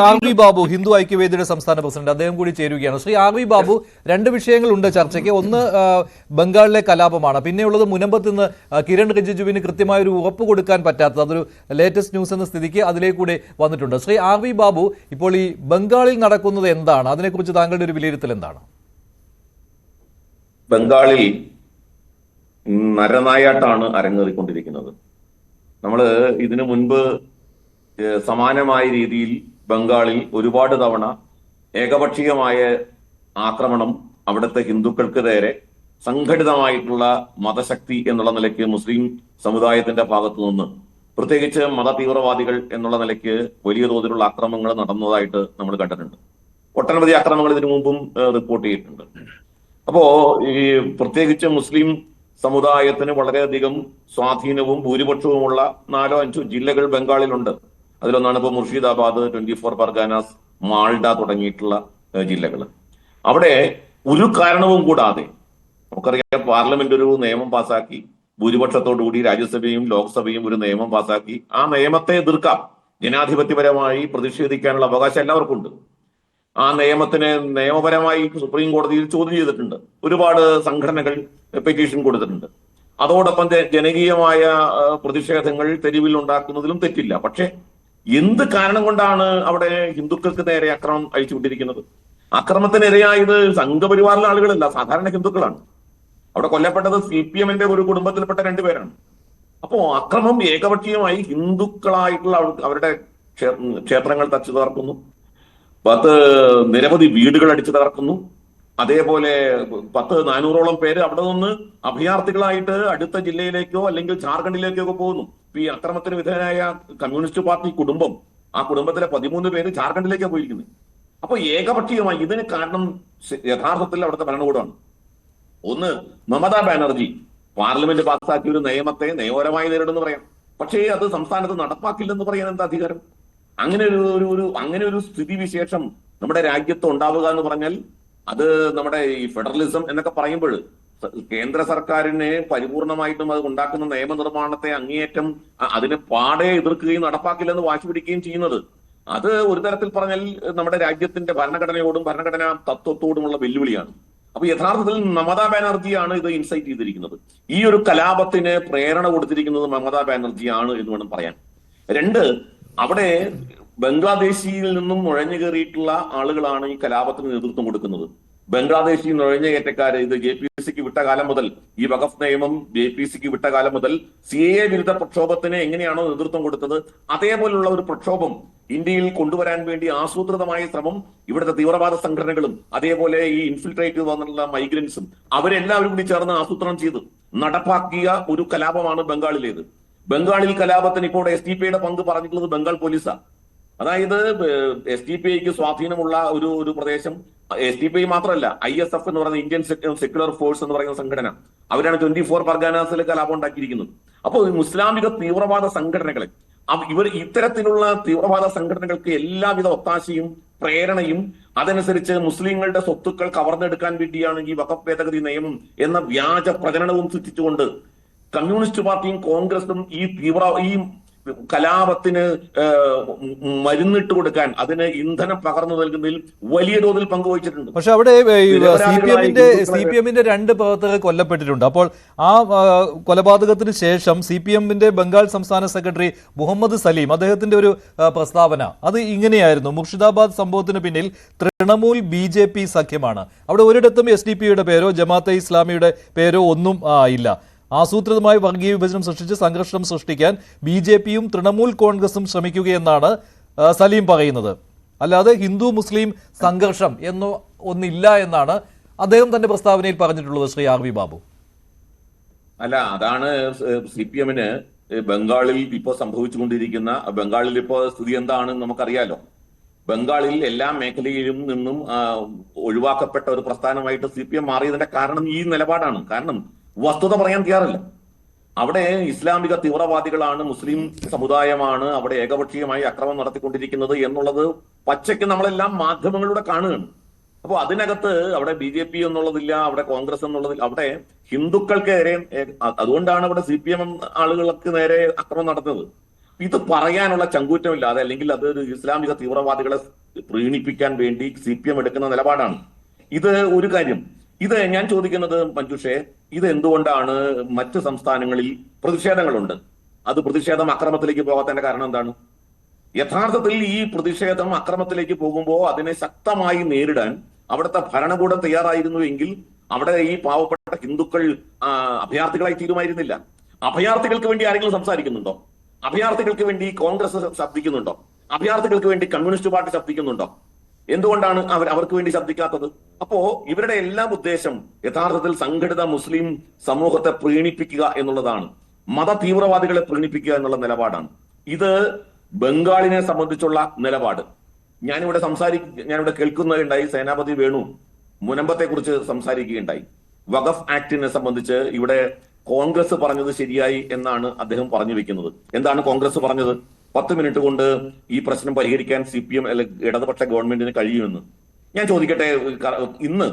R V Babu Hindu ഐക്യവേദിയുടെ സംസ്ഥാന president അദ്ദേഹം കൂടി ചേരുകയാണ്. ശ്രീ ആർ വി ബാബു രണ്ട് വിഷയങ്ങളുണ്ട് ചർച്ചയ്ക്ക്. ഒന്ന് ബംഗാളിലെ കലാപമാണ്. പിന്നെയുള്ളത് മുനമ്പത്ത് നിന്ന് കിരൺ റിജിജുവിന് കൃത്യമായ ഒരു ഉറപ്പ് കൊടുക്കാൻ പറ്റാത്ത അതൊരു ലേറ്റസ്റ്റ് ന്യൂസ് എന്ന സ്ഥിതിക്ക് അതിലേക്ക് കൂടെ വന്നിട്ടുണ്ട്. ശ്രീ ആർ വി ബാബു ഇപ്പോൾ ഈ ബംഗാളിൽ നടക്കുന്നത് എന്താണ്? അതിനെക്കുറിച്ച് താങ്കളുടെ ഒരു വിലയിരുത്തൽ എന്താണ്? ബംഗാളിൽ നരനായാട്ടാണ് അരങ്ങേറിക്കൊണ്ടിരിക്കുന്നത്. നമ്മൾ ഇതിനു മുൻപ് സമാനമായ രീതിയിൽ ബംഗാളിൽ ഒരുപാട് തവണ ഏകപക്ഷീയമായ ആക്രമണം അവിടുത്തെ ഹിന്ദുക്കൾക്ക് നേരെ സംഘടിതമായിട്ടുള്ള മതശക്തി എന്നുള്ള നിലയ്ക്ക് മുസ്ലിം സമുദായത്തിന്റെ ഭാഗത്തു നിന്ന് പ്രത്യേകിച്ച് മത തീവ്രവാദികൾ എന്നുള്ള നിലയ്ക്ക് വലിയ തോതിലുള്ള ആക്രമണങ്ങൾ നടന്നതായിട്ട് നമ്മൾ കണ്ടിട്ടുണ്ട്. ഒട്ടനവധി ആക്രമണങ്ങൾ ഇതിനു മുമ്പും റിപ്പോർട്ട് ചെയ്തിട്ടുണ്ട്. അപ്പോ ഈ പ്രത്യേകിച്ച് മുസ്ലിം സമുദായത്തിന് വളരെയധികം സ്വാധീനവും ഭൂരിപക്ഷവുമുള്ള നാലോ അഞ്ചോ ജില്ലകൾ ബംഗാളിലുണ്ട്. അതിലൊന്നാണ് ഇപ്പോൾ മുർഷിദാബാദ് ട്വന്റി ഫോർ പർഗാനാസ് മാൾഡ തുടങ്ങിയിട്ടുള്ള ജില്ലകൾ അവിടെ ഒരു കാരണവും കൂടാതെ നമുക്കറിയാം പാർലമെന്റ് ഒരു നിയമം പാസാക്കി ഭൂരിപക്ഷത്തോടുകൂടി രാജ്യസഭയും ലോക്സഭയും ഒരു നിയമം പാസാക്കി. ആ നിയമത്തെ എതിർക്കാം. ജനാധിപത്യപരമായി പ്രതിഷേധിക്കാനുള്ള അവകാശം എല്ലാവർക്കും ഉണ്ട് ആ നിയമത്തിന് നിയമപരമായി സുപ്രീം കോടതിയിൽ ചോദ്യം ചെയ്തിട്ടുണ്ട്. ഒരുപാട് സംഘടനകൾ പെറ്റീഷൻ കൊടുത്തിട്ടുണ്ട്. അതോടൊപ്പം ജനകീയമായ പ്രതിഷേധങ്ങൾ തെരുവിൽ ഉണ്ടാക്കുന്നതിലും തെറ്റില്ല. പക്ഷെ എന്ത് കാരണം കൊണ്ടാണ് അവിടെ ഹിന്ദുക്കൾക്ക് നേരെ അക്രമം അഴിച്ചുവിട്ടിരിക്കുന്നത്? അക്രമത്തിനിരയായത് സംഘപരിവാറിലെ ആളുകളല്ല സാധാരണ ഹിന്ദുക്കളാണ്. അവിടെ കൊല്ലപ്പെട്ടത് സി പി എമ്മിന്റെ ഒരു കുടുംബത്തിൽപ്പെട്ട രണ്ടുപേരാണ് അപ്പോ അക്രമം ഏകപക്ഷീയമായി ഹിന്ദുക്കളായിട്ടുള്ള അവരുടെ ക്ഷേത്രങ്ങൾ തച്ചു തകർക്കുന്നു. പത്ത് നിരവധി വീടുകൾ അടിച്ചു തകർക്കുന്നു. അതേപോലെ പത്ത് നാനൂറോളം പേര് അവിടെ നിന്ന് അഭയാർത്ഥികളായിട്ട് അടുത്ത ജില്ലയിലേക്കോ അല്ലെങ്കിൽ ജാർഖണ്ഡിലേക്കോ ഒക്കെ പോകുന്നു. ഈ അക്രമത്തിന് വിധേയനായ കമ്മ്യൂണിസ്റ്റ് പാർട്ടി കുടുംബം ആ കുടുംബത്തിലെ പതിമൂന്ന് പേര് ജാർഖണ്ഡിലേക്കാണ് പോയിരിക്കുന്നത്. അപ്പൊ ഏകപക്ഷീയമായി ഇതിന് കാരണം യഥാർത്ഥത്തിൽ അവിടുത്തെ ഭരണകൂടമാണ്. ഒന്ന് മമതാ ബാനർജി പാർലമെന്റ് പാസ്സാക്കിയ ഒരു നിയമത്തെ നിയമപരമായി നേരിടുന്ന പറയാം. പക്ഷേ അത് സംസ്ഥാനത്ത് നടപ്പാക്കില്ലെന്ന് പറയാൻ എന്താ അധികാരം? അങ്ങനെ ഒരു ഒരു ഒരു അങ്ങനെ ഒരു സ്ഥിതിവിശേഷം നമ്മുടെ രാജ്യത്ത് ഉണ്ടാവുക എന്ന് പറഞ്ഞാൽ അത് നമ്മുടെ ഈ ഫെഡറലിസം എന്നൊക്കെ പറയുമ്പോൾ കേന്ദ്ര സർക്കാരിനെ പരിപൂർണമായിട്ടും അത് ഉണ്ടാക്കുന്ന നിയമനിർമ്മാണത്തെ അങ്ങേയറ്റം അതിനെ പാടെ എതിർക്കുകയും നടപ്പാക്കില്ലെന്ന് വാശി പിടിക്കുകയും ചെയ്യുന്നത്. അത് ഒരു തരത്തിൽ പറഞ്ഞാൽ നമ്മുടെ രാജ്യത്തിന്റെ ഭരണഘടനയോടും ഭരണഘടനാ തത്വത്തോടുമുള്ള വെല്ലുവിളിയാണ്. അപ്പൊ യഥാർത്ഥത്തിൽ മമതാ ബാനർജിയാണ് ഇത് ഇൻസൈറ്റ് ചെയ്തിരിക്കുന്നത്. ഈ ഒരു കലാപത്തിന് പ്രേരണ കൊടുത്തിരിക്കുന്നത് മമതാ ബാനർജിയാണ് എന്ന് വേണം പറയാൻ. രണ്ട് അവിടെ ബംഗ്ലാദേശിയിൽ നിന്നും നുഴഞ്ഞു കയറിയിട്ടുള്ള ആളുകളാണ് ഈ കലാപത്തിന് നേതൃത്വം കൊടുക്കുന്നത്. ബംഗ്ലാദേശി നുഴഞ്ഞുകയറ്റക്കാര് ഇത് ജെ പി സിക്ക് വിട്ട കാലം മുതൽ ഈ വഖഫ് നിയമം ജെ പി സിക്ക് വിട്ട കാലം മുതൽ സി എ വിരുദ്ധ പ്രക്ഷോഭത്തിന് എങ്ങനെയാണോ നേതൃത്വം കൊടുത്തത് അതേപോലുള്ള ഒരു പ്രക്ഷോഭം ഇന്ത്യയിൽ കൊണ്ടുവരാൻ വേണ്ടി ആസൂത്രിതമായ ശ്രമം ഇവിടുത്തെ തീവ്രവാദ സംഘടനകളും അതേപോലെ ഈ ഇൻഫിൽട്രേറ്റ് വന്നിട്ടുള്ള മൈഗ്രൻസും അവരെല്ലാവരും കൂടി ചേർന്ന് ആസൂത്രണം ചെയ്ത്. നടപ്പാക്കിയ ഒരു കലാപമാണ് ബംഗാളിലേത്. ബംഗാളിൽ കലാപത്തിന് ഇപ്പോൾ എസ് ഡി പിയുടെ പങ്ക് പറഞ്ഞിട്ടുള്ളത് ബംഗാൾ പോലീസാണ് അതായത് എസ് ഡി പി ഐക്ക് സ്വാധീനമുള്ള ഒരു ഒരു പ്രദേശം എസ് ഡി പി ഐ മാത്രമല്ല ഐ എസ് എഫ് എന്ന് പറയുന്ന ഇന്ത്യൻ സെക്യുലർ ഫോഴ്സ് എന്ന് പറയുന്ന സംഘടന. അവരാണ് ട്വന്റി ഫോർ പർഗാനാസിൽ കലാപം ഉണ്ടാക്കിയിരിക്കുന്നത് അപ്പോൾ മുസ്ലാമിക തീവ്രവാദ സംഘടനകളെ ഇവർ ഇത്തരത്തിലുള്ള തീവ്രവാദ സംഘടനകൾക്ക് എല്ലാവിധ ഒത്താശയും പ്രേരണയും അതനുസരിച്ച് മുസ്ലിങ്ങളുടെ സ്വത്തുക്കൾ കവർന്നെടുക്കാൻ വേണ്ടിയാണ് ഈ വഖഫ് ഭേദഗതി നിയമം എന്ന വ്യാജ പ്രചരണവും സൃഷ്ടിച്ചുകൊണ്ട് കമ്മ്യൂണിസ്റ്റ് പാർട്ടിയും കോൺഗ്രസും ഈ തീവ്ര ഈ കലാപത്തിന് മരുന്നിട്ട് കൊടുക്കാൻ അതിന് ഇന്ധനം പകർന്നു നൽകുന്നതിൽ വലിയ തോതിൽ പങ്കുവഹിച്ചിട്ടുണ്ട്. പക്ഷെ അവിടെ സി പി എമ്മിന്റെ സി പി എമ്മിന്റെ രണ്ട് പ്രവർത്തകർ കൊല്ലപ്പെട്ടിട്ടുണ്ട്. അപ്പോൾ ആ, കൊലപാതകത്തിന് ശേഷം സി പി എമ്മിന്റെ ബംഗാൾ സംസ്ഥാന സെക്രട്ടറി മുഹമ്മദ് സലീം അദ്ദേഹത്തിന്റെ ഒരു പ്രസ്താവന. അത് ഇങ്ങനെയായിരുന്നു. മുർഷിദാബാദ് സംഭവത്തിന് പിന്നിൽ തൃണമൂൽ ബി ജെ പി സഖ്യമാണ്. അവിടെ ഒരിടത്തും എസ് ഡി പിയുടെ പേരോ ജമാഅത്തെ ഇസ്ലാമിയുടെ പേരോ ഒന്നും ഇല്ല. ആസൂത്രിതമായി വർഗീയ വിഭജനം സൃഷ്ടിച്ച് സംഘർഷം സൃഷ്ടിക്കാൻ ബി ജെ പിയും തൃണമൂൽ കോൺഗ്രസും ശ്രമിക്കുകയെന്നാണ് സലീം പറയുന്നത്. അല്ലാതെ ഹിന്ദു മുസ്ലിം സംഘർഷം എന്നോ ഒന്നില്ല എന്നാണ് അദ്ദേഹം തന്റെ പ്രസ്താവനയിൽ പറഞ്ഞിട്ടുള്ളത് ശ്രീ ആർ വി ബാബു. അല്ല അതാണ് സി പി എമ്മിന് ബംഗാളിൽ ഇപ്പോൾ സംഭവിച്ചുകൊണ്ടിരിക്കുന്ന ബംഗാളിൽ ഇപ്പോൾ സ്ഥിതി എന്താണെന്ന് നമുക്കറിയാലോ. ബംഗാളിൽ എല്ലാ മേഖലയിലും നിന്നും ഒഴിവാക്കപ്പെട്ട ഒരു പ്രസ്ഥാനമായിട്ട് സി പി എം മാറിയതിന്റെ കാരണം ഈ നിലപാടാണ്. കാരണം വസ്തുത പറയാൻ തയ്യാറല്ല. അവിടെ ഇസ്ലാമിക തീവ്രവാദികളാണ് മുസ്ലിം സമുദായമാണ് അവിടെ ഏകപക്ഷീയമായി അക്രമം നടത്തിക്കൊണ്ടിരിക്കുന്നത് എന്നുള്ളത് പച്ചയ്ക്ക് നമ്മളെല്ലാം മാധ്യമങ്ങളിലൂടെ കാണുകയാണ്. അപ്പോൾ അതിനകത്ത് അവിടെ ബി ജെ പി എന്നുള്ളതില്ല അവിടെ കോൺഗ്രസ് എന്നുള്ളതില്ല അവിടെ ഹിന്ദുക്കൾക്ക് അതുകൊണ്ടാണ് അവിടെ സി പി എം ആളുകൾക്ക് നേരെ അക്രമം നടത്തുന്നത്. ഇത് പറയാനുള്ള ചങ്കൂറ്റമില്ലാതെ അല്ലെങ്കിൽ അത് ഇസ്ലാമിക തീവ്രവാദികളെ പ്രീണിപ്പിക്കാൻ വേണ്ടി സി പി എം എടുക്കുന്ന നിലപാടാണ്. ഇത് ഒരു കാര്യം. ഇത് ഞാൻ ചോദിക്കുന്നത് മഞ്ജുഷേ ഇത് എന്തുകൊണ്ടാണ് മറ്റ് സംസ്ഥാനങ്ങളിൽ പ്രതിഷേധങ്ങളുണ്ട്? അത് പ്രതിഷേധം അക്രമത്തിലേക്ക് പോകാത്തതിന്റെ കാരണം എന്താണ്? യഥാർത്ഥത്തിൽ ഈ പ്രതിഷേധം അക്രമത്തിലേക്ക് പോകുമ്പോൾ അതിനെ ശക്തമായി നേരിടാൻ അവിടുത്തെ ഭരണകൂടം തയ്യാറായിരുന്നു എങ്കിൽ അവിടെ ഈ പാവപ്പെട്ട ഹിന്ദുക്കൾ അഭയാർത്ഥികളായി തീരുമായിരുന്നില്ല. അഭയാർത്ഥികൾക്ക് വേണ്ടി ആരെങ്കിലും സംസാരിക്കുന്നുണ്ടോ? അഭയാർത്ഥികൾക്ക് വേണ്ടി കോൺഗ്രസ് ശബ്ദിക്കുന്നുണ്ടോ? അഭയാർത്ഥികൾക്ക് വേണ്ടി കമ്മ്യൂണിസ്റ്റ് പാർട്ടി ശബ്ദിക്കുന്നുണ്ടോ? എന്തുകൊണ്ടാണ് അവർ അവർക്ക് വേണ്ടി ശബ്ദിക്കാത്തത്? അപ്പോ ഇവരുടെ എല്ലാം ഉദ്ദേശം യഥാർത്ഥത്തിൽ സംഘടിത മുസ്ലിം സമൂഹത്തെ പ്രീണിപ്പിക്കുക എന്നുള്ളതാണ്. മത തീവ്രവാദികളെ പ്രീണിപ്പിക്കുക എന്നുള്ള നിലപാടാണ്. ഇത് ബംഗാളിനെ സംബന്ധിച്ചുള്ള നിലപാട്. ഞാനിവിടെ സംസാരി ഞാനിവിടെ കേൾക്കുന്നതുണ്ടായി സേനാപതി വേണു. മുനമ്പത്തെ കുറിച്ച് സംസാരിക്കുകയുണ്ടായി. വഖഫ് ആക്ടിനെ സംബന്ധിച്ച് ഇവിടെ കോൺഗ്രസ് പറഞ്ഞത് ശരിയായി എന്നാണ് അദ്ദേഹം പറഞ്ഞു വെക്കുന്നത്. എന്താണ് കോൺഗ്രസ് പറഞ്ഞത്? പത്ത് മിനിറ്റ് കൊണ്ട് ഈ പ്രശ്നം പരിഹരിക്കാൻ സി പി എം ഇടതുപക്ഷ ഗവൺമെന്റിന് കഴിയുമെന്ന്. ഞാൻ ചോദിക്കട്ടെ ഇന്ന്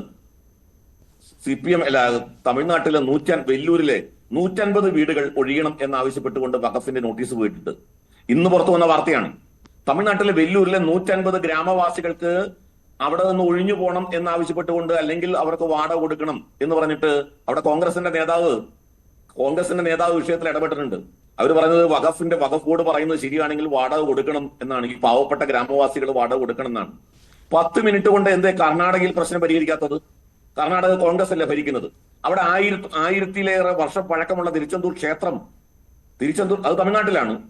സി പി എം അല്ല തമിഴ്നാട്ടിലെ നൂറ്റൻ വെല്ലൂരിലെ നൂറ്റൻപത് വീടുകൾ ഒഴിയണം എന്നാവശ്യപ്പെട്ടുകൊണ്ട് വഖഫിന്റെ നോട്ടീസ് പോയിട്ടുണ്ട്. ഇന്ന് പുറത്തു വന്ന വാർത്തയാണ്. തമിഴ്നാട്ടിലെ വെല്ലൂരിലെ നൂറ്റൻപത് ഗ്രാമവാസികൾക്ക് അവിടെ നിന്ന് ഒഴിഞ്ഞു പോകണം എന്നാവശ്യപ്പെട്ടുകൊണ്ട് അല്ലെങ്കിൽ അവർക്ക് വാട കൊടുക്കണം എന്ന് പറഞ്ഞിട്ട് അവിടെ കോൺഗ്രസിന്റെ നേതാവ് കോൺഗ്രസിന്റെ നേതാവ് വിഷയത്തിൽ ഇടപെട്ടിട്ടുണ്ട്. അവർ പറയുന്നത് വഖഫിന്റെ വഖഫ് ബോർഡ് പറയുന്നത് ശരിയാണെങ്കിൽ വാടക കൊടുക്കണം എന്നാണ്. ഈ പാവപ്പെട്ട ഗ്രാമവാസികൾ വാടക കൊടുക്കണം എന്നാണ്. പത്ത് മിനിറ്റ് കൊണ്ട് എന്തേ കർണാടകയിൽ പ്രശ്നം പരിഹരിക്കാത്തത്? കർണാടക കോൺഗ്രസ് അല്ലേ ഭരിക്കുന്നത്? അവിടെ ആയിരത്തി ആയിരത്തിലേറെ വർഷം പഴക്കമുള്ള തിരുച്ചെന്തൂർ ക്ഷേത്രം. തിരുച്ചെന്തൂർ അത് തമിഴ്നാട്ടിലാണ്.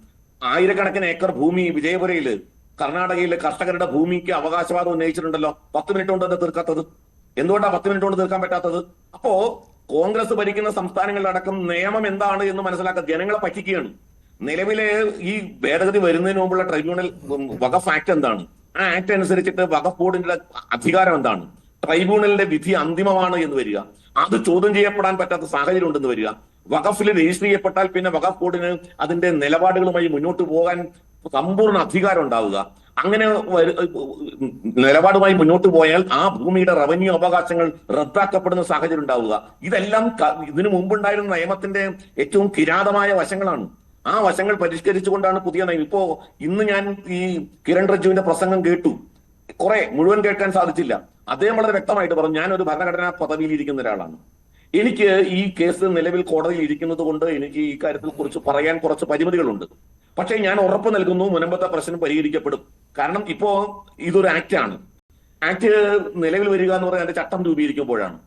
ആയിരക്കണക്കിന് ഏക്കർ ഭൂമി വിജയപുരയിൽ കർണാടകയിലെ കർഷകരുടെ ഭൂമിക്ക് അവകാശവാദം ഉന്നയിച്ചിട്ടുണ്ടല്ലോ. പത്ത് മിനിറ്റ് കൊണ്ട് അത് തീർക്കാത്തത്? എന്തുകൊണ്ടാണ് പത്ത് മിനിറ്റ് കൊണ്ട് തീർക്കാൻ പറ്റാത്തത്? അപ്പോ കോൺഗ്രസ് ഭരിക്കുന്ന സംസ്ഥാനങ്ങളിലടക്കം നിയമം എന്താണ് എന്ന് മനസ്സിലാക്കാൻ ജനങ്ങളെ പറ്റിക്കുകയാണ്. നിലവിലെ ഈ ഭേദഗതി വരുന്നതിന് മുമ്പുള്ള ട്രൈബ്യൂണൽ വഖഫ് ആക്ട് എന്താണ്? ആ ആക്ട് അനുസരിച്ചിട്ട് വഖഫ് ബോർഡിന്റെ അധികാരം എന്താണ്? ട്രൈബ്യൂണലിന്റെ വിധി അന്തിമമാണ് എന്ന് വരിക. അത് ചോദ്യം ചെയ്യപ്പെടാൻ പറ്റാത്ത സാഹചര്യം ഉണ്ടെന്ന് വരിക വഖഫിൽ രജിസ്റ്റർ ചെയ്യപ്പെട്ടാൽ പിന്നെ വഖഫ് ബോർഡിന് അതിന്റെ നിലപാടുകളുമായി മുന്നോട്ട് പോകാൻ സമ്പൂർണ അധികാരം ഉണ്ടാവുക. അങ്ങനെ നിലപാടുമായി മുന്നോട്ട് പോയാൽ ആ ഭൂമിയുടെ റവന്യൂ അവകാശങ്ങൾ റദ്ദാക്കപ്പെടുന്ന സാഹചര്യം ഉണ്ടാവുക. ഇതെല്ലാം ഇതിനു മുമ്പുണ്ടായിരുന്ന നിയമത്തിന്റെ ഏറ്റവും കിരാതമായ വശങ്ങളാണ്. ആ വശങ്ങൾ പരിഷ്കരിച്ചുകൊണ്ടാണ് പുതിയ നയം ഇപ്പോ ഇന്ന് ഞാൻ ഈ കിരൺ റിജുവിന്റെ പ്രസംഗം കേട്ടു. കുറെ മുഴുവൻ കേൾക്കാൻ സാധിച്ചില്ല. അദ്ദേഹം വളരെ വ്യക്തമായിട്ട് പറഞ്ഞു ഞാൻ ഒരു ഭരണഘടനാ പദവിയിൽ ഇരിക്കുന്ന ഒരാളാണ്. എനിക്ക് ഈ കേസ് നിലവിൽ കോടതിയിൽ ഇരിക്കുന്നത് കൊണ്ട് എനിക്ക് ഈ കാര്യത്തിൽ കുറിച്ച് പറയാൻ കുറച്ച് പരിമിതികളുണ്ട്. പക്ഷേ ഞാൻ ഉറപ്പ് നൽകുന്നു മുനമ്പത്തെ പ്രശ്നം പരിഹരിക്കപ്പെടും. കാരണം ഇപ്പോ ഇതൊരു ആക്ട് ആണ്. ആക്ട് നിലവിൽ വരിക എന്ന് പറയുന്നത് ചട്ടം രൂപീകരിക്കുമ്പോഴാണ്.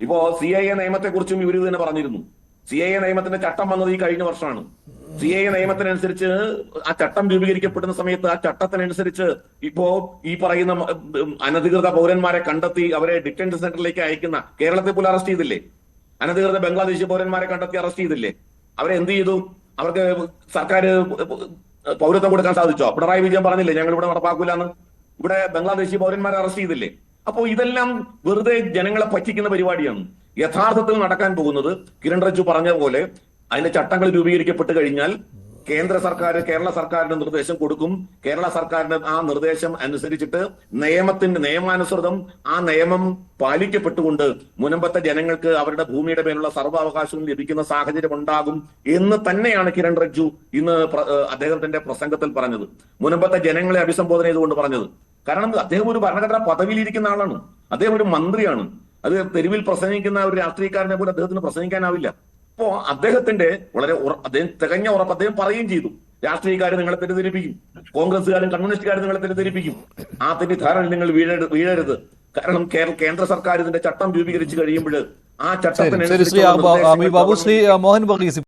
ഇപ്പോ സി ഐ എ നിയമത്തെ കുറിച്ചും ഇവർ തന്നെ പറഞ്ഞിരുന്നു. സി ഐ എ നിയമത്തിന്റെ ചട്ടം വന്നത് ഈ കഴിഞ്ഞ വർഷമാണ്. സി ഐ എ നിയമത്തിനനുസരിച്ച് ആ ചട്ടം രൂപീകരിക്കപ്പെടുന്ന സമയത്ത് ആ ചട്ടത്തിനനുസരിച്ച് ഇപ്പോ ഈ പറയുന്ന അനധികൃത പൗരന്മാരെ കണ്ടെത്തി അവരെ ഡിറ്റൻഷൻ സെന്ററിലേക്ക് അയക്കുന്ന കേരളത്തിൽ പോലും അറസ്റ്റ് ചെയ്തില്ലേ? അനധികൃത ബംഗ്ലാദേശി പൗരന്മാരെ കണ്ടെത്തി അറസ്റ്റ് ചെയ്തില്ലേ? അവരെ എന്ത് ചെയ്തു? അവർക്ക് സർക്കാർ പൗരത്വം കൊടുക്കാൻ സാധിച്ചോ? പിണറായി വിജയൻ പറഞ്ഞില്ലേ ഞങ്ങൾ ഇവിടെ നടപ്പാക്കൂലെന്ന്. ഇവിടെ ബംഗ്ലാദേശി പൗരന്മാരെ അറസ്റ്റ് ചെയ്തില്ലേ? അപ്പോ ഇതെല്ലാം വെറുതെ ജനങ്ങളെ പറ്റിക്കുന്ന പരിപാടിയാണ്. യഥാർത്ഥത്തിൽ നടക്കാൻ പോകുന്നത് കിരൺ റിജു പറഞ്ഞ പോലെ അതിന്റെ ചട്ടങ്ങൾ രൂപീകരിക്കപ്പെട്ട് കഴിഞ്ഞാൽ കേന്ദ്ര സർക്കാർ കേരള സർക്കാരിന്റെ നിർദ്ദേശം കൊടുക്കും. കേരള സർക്കാരിന്റെ ആ നിർദ്ദേശം അനുസരിച്ചിട്ട് നിയമത്തിന്റെ നിയമാനുസൃതം ആ നിയമം പാലിക്കപ്പെട്ടുകൊണ്ട് മുനമ്പത്തെ ജനങ്ങൾക്ക് അവരുടെ ഭൂമിയുടെ മേലുള്ള സർവാവകാശവും ലഭിക്കുന്ന സാഹചര്യം ഉണ്ടാകും എന്ന് തന്നെയാണ് കിരൺ റിജ്ജു ഇന്ന് അദ്ദേഹത്തിന്റെ പ്രസംഗത്തിൽ പറഞ്ഞത്. മുനമ്പത്തെ ജനങ്ങളെ അഭിസംബോധന ചെയ്തുകൊണ്ട് പറഞ്ഞത്. കാരണം അദ്ദേഹം ഒരു ഭരണഘടനാ പദവിയിലിരിക്കുന്ന ആളാണ്. അദ്ദേഹം ഒരു മന്ത്രിയാണ്. അത് തെരുവിൽ പ്രസംഗിക്കുന്ന ഒരു രാഷ്ട്രീയക്കാരനെ പോലും അദ്ദേഹത്തിന് പ്രസംഗിക്കാനാവില്ല. അപ്പോ അദ്ദേഹത്തിന്റെ വളരെ അദ്ദേഹം തികഞ്ഞ ഉറപ്പ് അദ്ദേഹം പറയുകയും ചെയ്തു. രാഷ്ട്രീയക്കാർ നിങ്ങളെ തെറ്റിദ്ധരിപ്പിക്കും. കോൺഗ്രസ്സുകാരും കമ്മ്യൂണിസ്റ്റുകാരും നിങ്ങളെ തെറ്റിദ്ധരിപ്പിക്കും. ആ തെറ്റിദ്ധാരണയിൽ നിങ്ങൾ വീഴരുത് വീഴരുത്. കാരണം കേരള കേന്ദ്ര സർക്കാർ ഇതിന്റെ ചട്ടം രൂപീകരിച്ചു കഴിയുമ്പോൾ ആ ശരി ശരി മോഹൻ വർഗീസ്